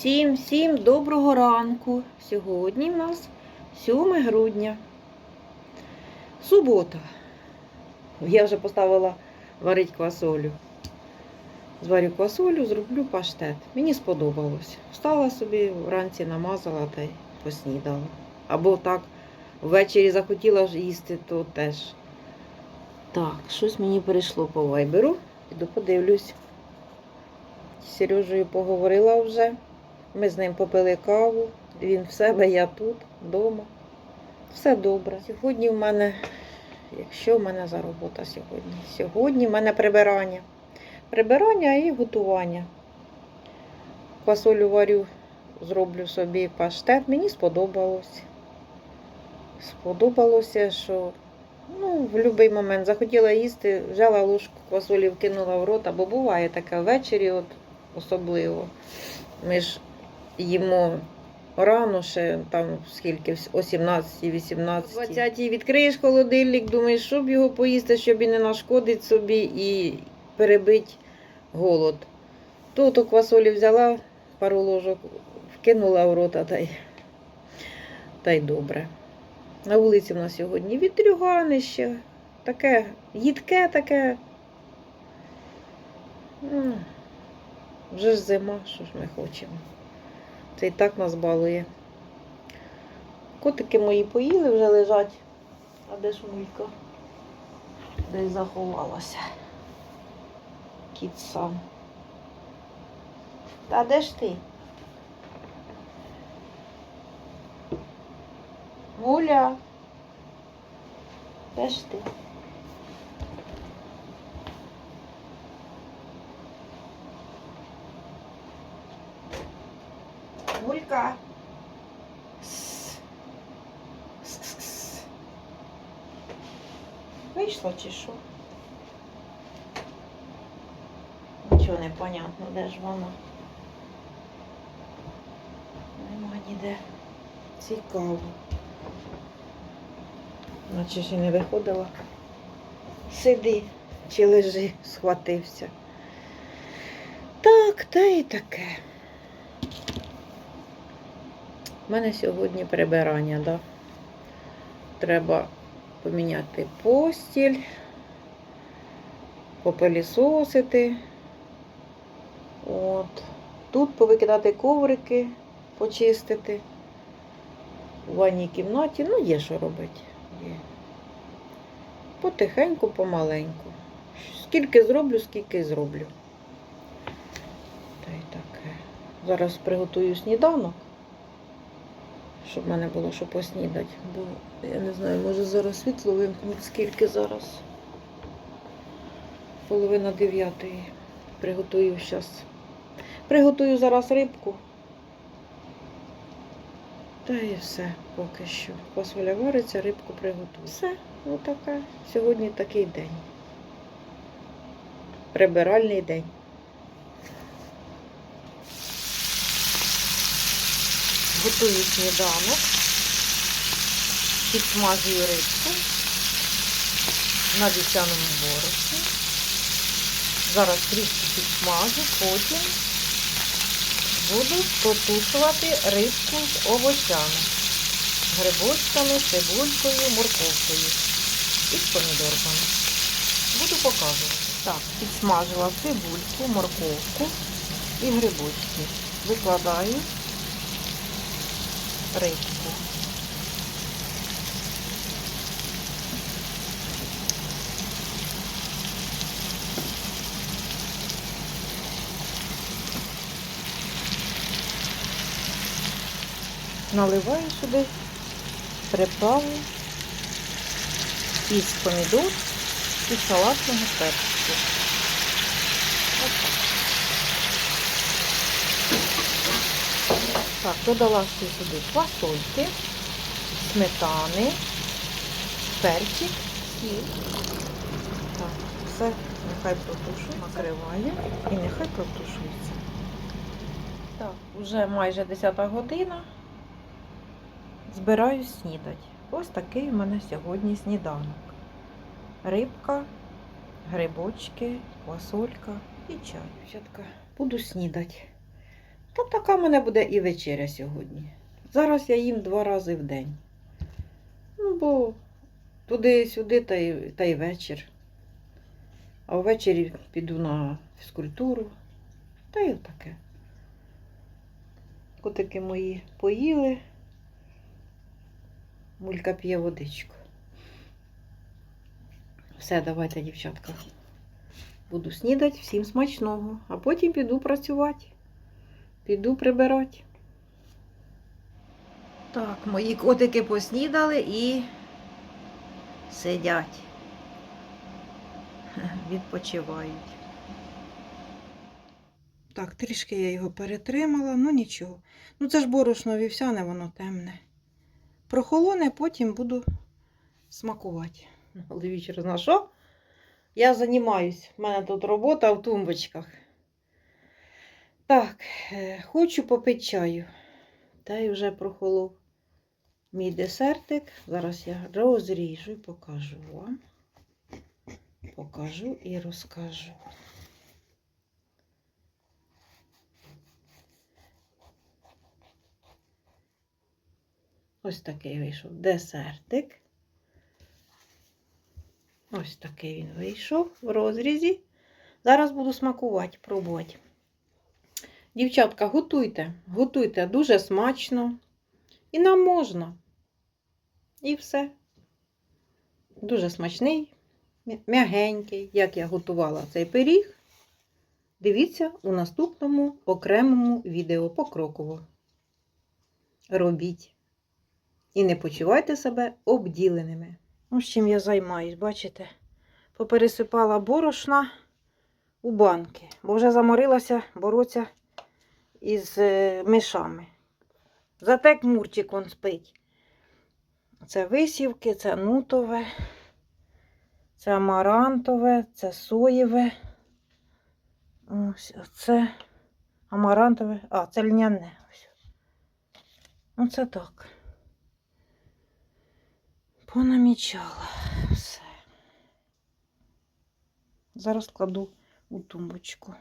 Всім всім доброго ранку. Сьогодні в нас 7 грудня. Субота. Я вже поставила варити квасолю. Зварю квасолю, зроблю паштет. Мені сподобалось. Встала собі, вранці намазала та й поснідала. Або так ввечері захотіла ж їсти, то теж. Так, щось мені перейшло по вайберу. Піду подивлюсь. З Сережею поговорила вже. Ми з ним попили каву. Він в себе, я тут, вдома. Все добре. Сьогодні в мене, якщо в мене за робота сьогодні? Сьогодні в мене прибирання. Прибирання і готування. Квасолю варю, зроблю собі паштет. Мені сподобалось. Сподобалося, що ну, в будь-який момент захотіла їсти, взяла ложку квасолі, вкинула в рот, або буває таке ввечері, от особливо. Ми ж їмо рано ще там скільки, о 17-18. 20 відкриєш холодильник, думаєш, щоб його поїсти, щоб і не нашкодить собі і перебить голод. Тут у квасолі взяла пару ложок, вкинула в рота та й, та й добре. На вулиці в нас сьогодні вітрюганище, таке їдке таке. Вже ж зима, що ж ми хочемо. Це і так нас балує. Котики мої поїли, вже лежать. А де ж мулька? Десь заховалася. Кіт сам. Та де ж ти? Муля. Де ж ти? С-с-с. Вийшла чи що? Нічого не понятно, де ж вона. Нема ніде. Цікаво. Наче і не виходила. Сиди чи лежи, схватився. Так, та і таке. У мене сьогодні прибирання, да? Треба поміняти постіль, попилісосити. От. Тут повикидати коврики, почистити. У ванній кімнаті, ну, є що робити. Є. Потихеньку, помаленьку. Скільки зроблю, скільки зроблю. Та й таке. Зараз приготую сніданок щоб в мене було що поснідати. Бо я не знаю, може зараз світло вимкнуть, скільки зараз. Половина дев'ятої. Приготую зараз. Приготую зараз рибку. Та і все поки що. Посоля вариться, рибку приготую. Все, отака. Сьогодні такий день. Прибиральний день. Готую сніданок, підсмажую рибку на вівсяному борошні. Зараз трішки підсмажу, потім буду протушувати рибку з овочами, грибочками, цибулькою, морковкою і з помідорками. Буду показувати. Так, підсмажила цибульку, морковку і грибочки. Викладаю рибку. Наливаю сюди приправу із помідор і салатного перцю. Отак. Так, додала сюди фасольки, сметани, перчик, сіль. Так, все нехай протушується, накриваю і нехай протушується. Так, вже майже 10 година. Збираюсь снідати. Ось такий у мене сьогодні сніданок. Рибка, грибочки, квасолька і чай. Буду снідати. Та така мене буде і вечеря сьогодні. Зараз я їм два рази в день. Ну, бо туди-сюди та й, та й вечір. А ввечері піду на фізкультуру. Та й таке. Котики мої поїли. Мулька п'є водичку. Все, давайте, дівчатка. Буду снідати, всім смачного, а потім піду працювати. Піду прибирати. Так, мої котики поснідали і сидять. Відпочивають. Так, трішки я його перетримала, ну нічого. Ну це ж борошно вівсяне, воно темне. Прохолоне, потім буду смакувати. Але через на що? Я займаюсь. У мене тут робота в тумбочках. Так, е, хочу попити чаю. Та й вже прохолов мій десертик. Зараз я розріжу і покажу вам. Покажу і розкажу. Ось такий вийшов десертик. Ось такий він вийшов в розрізі. Зараз буду смакувати, пробувати. Дівчатка, готуйте, готуйте дуже смачно. І нам можна. І все. Дуже смачний, м'ягенький, як я готувала цей пиріг. Дивіться у наступному окремому відео покроково. Робіть. І не почувайте себе обділеними. Ось чим я займаюсь, бачите? Попересипала борошна у банки, бо вже заморилася боротися із е, мишами. Зате Мурчик он спить. Це висівки, це нутове, це амарантове, це соєве. Ось це амарантове, а, це льняне. Оце так. Понамічала все. Зараз кладу у тумбочку.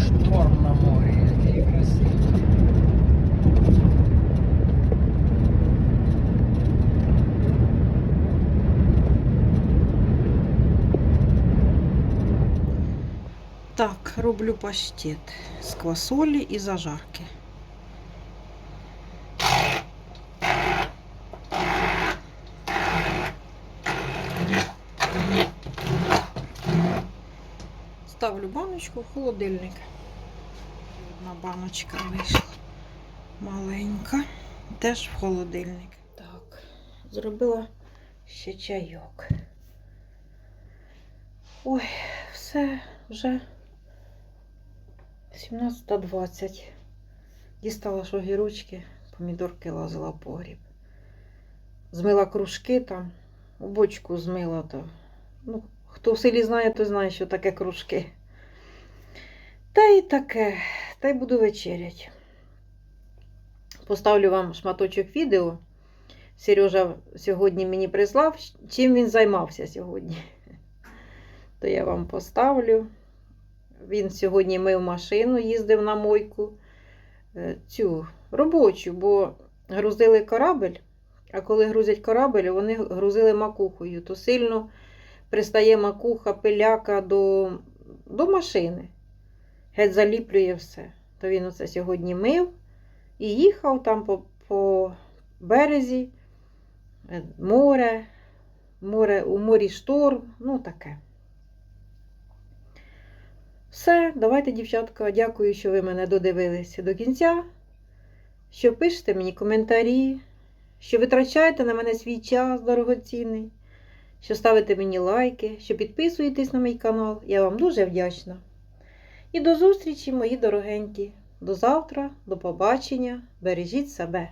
Шторм на морі, який красивий. Так, роблю паштет з квасолі і зажарки. Ставлю баночку в холодильник. Одна баночка вийшла маленька, теж в холодильник. Так, зробила ще чайок. Ой, все вже 17.20. Дістала ж огірочки, помідорки лазила в погріб. Змила кружки там, у бочку змила то. Ну, хто в селі знає, той знає, що таке кружки. Та й таке, та й буду вечерять. Поставлю вам шматочок відео. Сережа сьогодні мені прислав, чим він займався сьогодні. То я вам поставлю. Він сьогодні мив машину, їздив на мойку. е, Цю робочу, бо грузили корабель, а коли грузять корабель, вони грузили макухою, то сильно пристає макуха, пиляка до, до машини. Геть заліплює все. То він оце сьогодні мив і їхав там по, по березі, е, море, море, у морі шторм, ну таке. Все, давайте, дівчатка, дякую, що ви мене додивилися до кінця, що пишете мені коментарі, що витрачаєте на мене свій час дорогоцінний, що ставите мені лайки, що підписуєтесь на мій канал. Я вам дуже вдячна. І до зустрічі, мої дорогенькі. До завтра, до побачення. Бережіть себе.